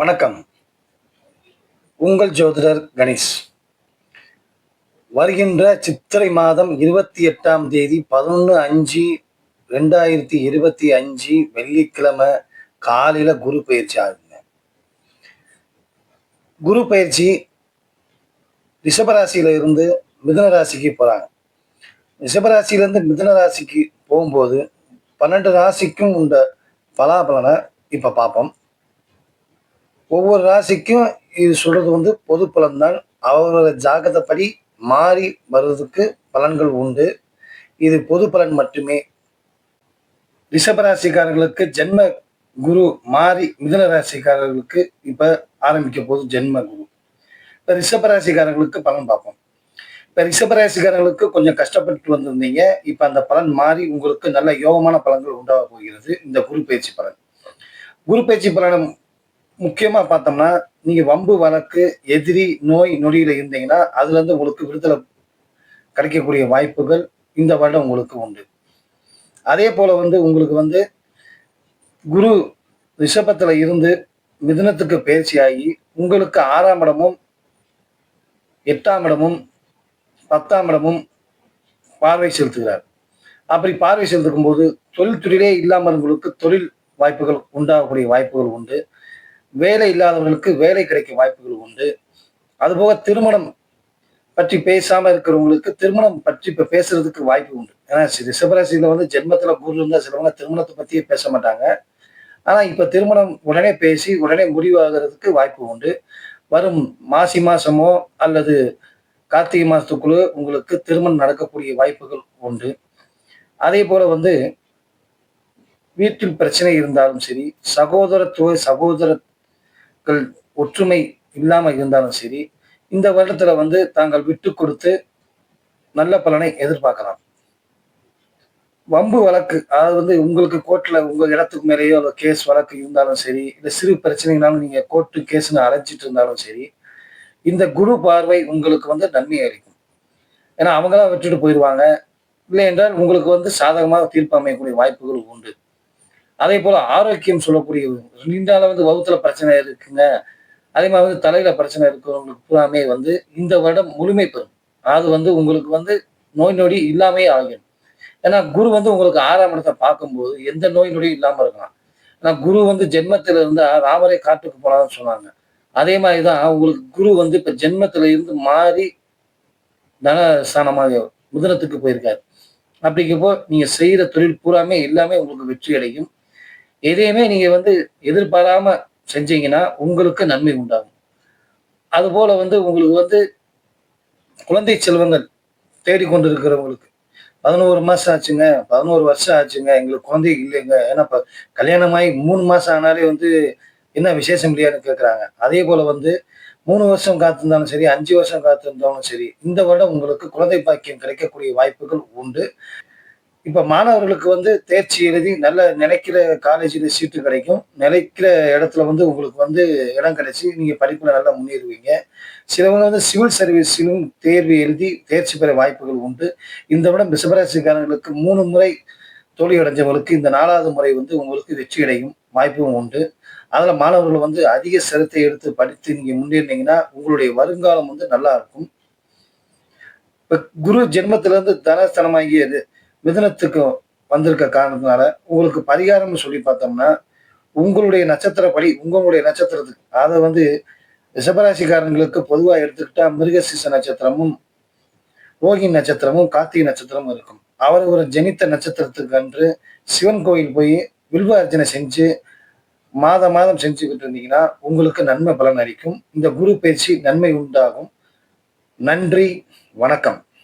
வணக்கம். உங்கள் ஜோதிடர் கணேஷ். வருகின்ற சித்திரை மாதம் இருபத்தி எட்டாம் தேதி பதினொன்று அஞ்சு ரெண்டாயிரத்தி இருபத்தி அஞ்சு வெள்ளிக்கிழமை காலையில் குரு பயிற்சி ஆகுதுங்க. குரு பயிற்சி ரிஷபராசியில இருந்து மிதுன ராசிக்கு போகிறாங்க ரிஷபராசியிலேருந்து மிதுன ராசிக்கு போகும்போது பன்னெண்டு ராசிக்கும் உண்ட பலாபலனை இப்போ பார்ப்போம். ஒவ்வொரு ராசிக்கும் இது சொல்றது வந்து பொது பலன் தான் அவரோட ஜாகதப்படி மாறி வர்றதுக்கு பலன்கள் உண்டு. இது பொது பலன் மட்டுமே. ரிஷபராசிக்காரர்களுக்கு ஜென்ம குரு மாறி மிதுன ராசிக்காரர்களுக்கு இப்ப ஆரம்பிக்க போது ஜென்ம குரு. இப்ப ரிஷபராசிக்காரர்களுக்கு பலன் பார்ப்போம். இப்ப ரிஷபராசிக்காரர்களுக்கு கொஞ்சம் கஷ்டப்பட்டு வந்திருந்தீங்க. இப்ப அந்த பலன் மாறி உங்களுக்கு நல்ல யோகமான பலன்கள் உண்டாக போகிறது. இந்த குரு பயிற்சி பலன். குரு பயிற்சி பலனும் முக்கியமா பார்த்தோம்னா நீங்க வம்பு வழக்கு எதிரி நோய் நொடியில இருந்தீங்கன்னா அதுல இருந்து உங்களுக்கு விடுதலை கிடைக்கக்கூடிய வாய்ப்புகள் இந்த வருடம் உங்களுக்கு உண்டு. அதே போல வந்து உங்களுக்கு வந்து குரு ரிஷபத்துல இருந்து மிதுனத்துக்கு பயிற்சியாகி உங்களுக்கு ஆறாம் இடமும் எட்டாம் இடமும் பத்தாம் இடமும் பார்வை செலுத்துகிறார். அப்படி பார்வை செலுத்துக்கும் போது தொழில் துறையிலே உங்களுக்கு தொழில் வாய்ப்புகள் உண்டாகக்கூடிய வாய்ப்புகள் உண்டு. வேலை இல்லாதவர்களுக்கு வேலை கிடைக்க வாய்ப்புகள் உண்டு. அதுபோக திருமணம் பற்றி பேசாம இருக்கிறவங்களுக்கு திருமணம் பற்றி இப்ப பேசுறதுக்கு வாய்ப்பு உண்டு. ஏன்னா ரிஷபராசியில வந்து ஜென்மத்துல குரு இருந்தா சிலவங்க திருமணத்தை பத்தியே பேச மாட்டாங்க. ஆனா இப்ப திருமணம் உடனே பேசி உடனே முடிவாகிறதுக்கு வாய்ப்பு உண்டு. வரும் மாசி மாசமோ அல்லது கார்த்திகை மாசத்துக்குள்ள உங்களுக்கு திருமணம் நடக்கக்கூடிய வாய்ப்புகள் உண்டு. அதே போல வந்து வீட்டில் பிரச்சனை இருந்தாலும் சரி சகோதரத்துவ மக்கள் ஒற்றுமை இல்லாம இருந்தாலும் சரி இந்த வருடத்துல வந்து தாங்கள் விட்டு கொடுத்து நல்ல பலனை எதிர்பார்க்கலாம். வம்பு வழக்கு அதாவது வந்து உங்களுக்கு கோர்ட்ல உங்க இடத்துக்கு மேலேயோ கேஸ் வழக்கு இருந்தாலும் சரி இல்லை சிறு பிரச்சனைனாலும் நீங்க கோர்ட்டு கேஸ்னு அழைச்சிட்டு இருந்தாலும் சரி இந்த குரு பார்வை உங்களுக்கு வந்து நன்மை அளிக்கும். ஏன்னா அவங்களாம் விட்டுட்டு போயிடுவாங்க இல்லை என்றால் உங்களுக்கு வந்து சாதகமாக தீர்ப்பு அமையக்கூடிய வாய்ப்புகள் உண்டு. அதே போல ஆரோக்கியம் சொல்லக்கூடிய நீண்டால வந்து வகுத்துல பிரச்சனை இருக்குங்க. அதே மாதிரி வந்து தலையில பிரச்சனை இருக்கிறவங்களுக்கு பூராமே வந்து இந்த வருடம் முழுமை பெறும். அது வந்து உங்களுக்கு வந்து நோய் நொடி இல்லாமே ஆகும் ஏன்னா குரு வந்து உங்களுக்கு ஆறாம் இடத்தை பார்க்கும்போது எந்த நோய் நொடியும் இல்லாம இருக்கலாம். ஏன்னா குரு வந்து ஜென்மத்துல இருந்தா ராமரை காட்டுக்கு போனான்னு சொன்னாங்க. அதே மாதிரிதான் உங்களுக்கு குரு வந்து இப்ப ஜென்மத்துல இருந்து மாறி தனஸ்தானமாக முதனத்துக்கு போயிருக்காரு. அப்படிங்கப்போ நீங்க செய்யற தொழில் பூராமே எல்லாமே உங்களுக்கு வெற்றி அடையும் எதையுமே நீங்கள் வந்து எதிர்பாராம செஞ்சீங்கன்னா உங்களுக்கு நன்மை உண்டாகும். அதுபோல் வந்து உங்களுக்கு வந்து குழந்தை செல்வங்கள் தேடிக்கொண்டிருக்கிறவங்களுக்கு பதினோரு மாதம் ஆச்சுங்க பதினோரு வருஷம் ஆச்சுங்க எங்களுக்கு குழந்தை இல்லைங்க. ஏன்னா இப்போ கல்யாணமாகி மூணு மாதம் ஆனாலே வந்து என்ன விசேஷம் இல்லையான்னு கேட்குறாங்க அதே போல் வந்து மூணு வருஷம் காத்திருந்தாலும் சரி அஞ்சு வருஷம் காத்திருந்தாலும் சரி இந்த வருடம் உங்களுக்கு குழந்தை பாக்கியம் கிடைக்கக்கூடிய வாய்ப்புகள் உண்டு. இப்போ மாணவர்களுக்கு வந்து தேர்ச்சி எழுதி நல்ல நினைக்கிற காலேஜில் சீட்டு கிடைக்கும். நினைக்கிற இடத்துல வந்து உங்களுக்கு வந்து இடம் கிடைச்சி நீங்கள் படிப்பில் நல்லா முன்னேறுவீங்க. சிலவங்க வந்து சிவில் சர்வீஸிலும் தேர்வு எழுதி தேர்ச்சி பெற வாய்ப்புகள் உண்டு. இந்த விட ரிஷபராசிக்காரர்களுக்கு மூணு முறை தோல்வியடைஞ்சவங்களுக்கு இந்த நாலாவது முறை வந்து உங்களுக்கு வெற்றி அடையும் வாய்ப்பும் உண்டு. அதில் மாணவர்கள் வந்து அதிக சிரத்தை எடுத்து படித்து நீங்கள் முன்னேறினீங்கன்னா உங்களுடைய வருங்காலம் வந்து நல்லா இருக்கும். இப்போ குரு ஜென்மத்திலேருந்து தனஸ்தனமாகியது. மிதனத்துக்கு வந்திருக்க காரணத்தினால உங்களுக்கு பரிகாரம்னு சொல்லி பார்த்தோம்னா உங்களுடைய நட்சத்திரப்படி உங்களுடைய நட்சத்திரத்துக்கு அதை வந்து ரிஷபராசிக்காரங்களுக்கு பொதுவாக எடுத்துக்கிட்டா மிருகசீச நட்சத்திரமும் ரோகி நட்சத்திரமும் கார்த்திகை நட்சத்திரமும் இருக்கும். அவர் ஒரு ஜெனித்த நட்சத்திரத்துக்கு அன்று சிவன் கோயில் போய் வில்வ அர்ச்சனை செஞ்சு மாத மாதம் செஞ்சுக்கிட்டு இருந்தீங்கன்னா உங்களுக்கு நன்மை பலன் அளிக்கும் இந்த குரு பயிற்சி நன்மை உண்டாகும். நன்றி வணக்கம்.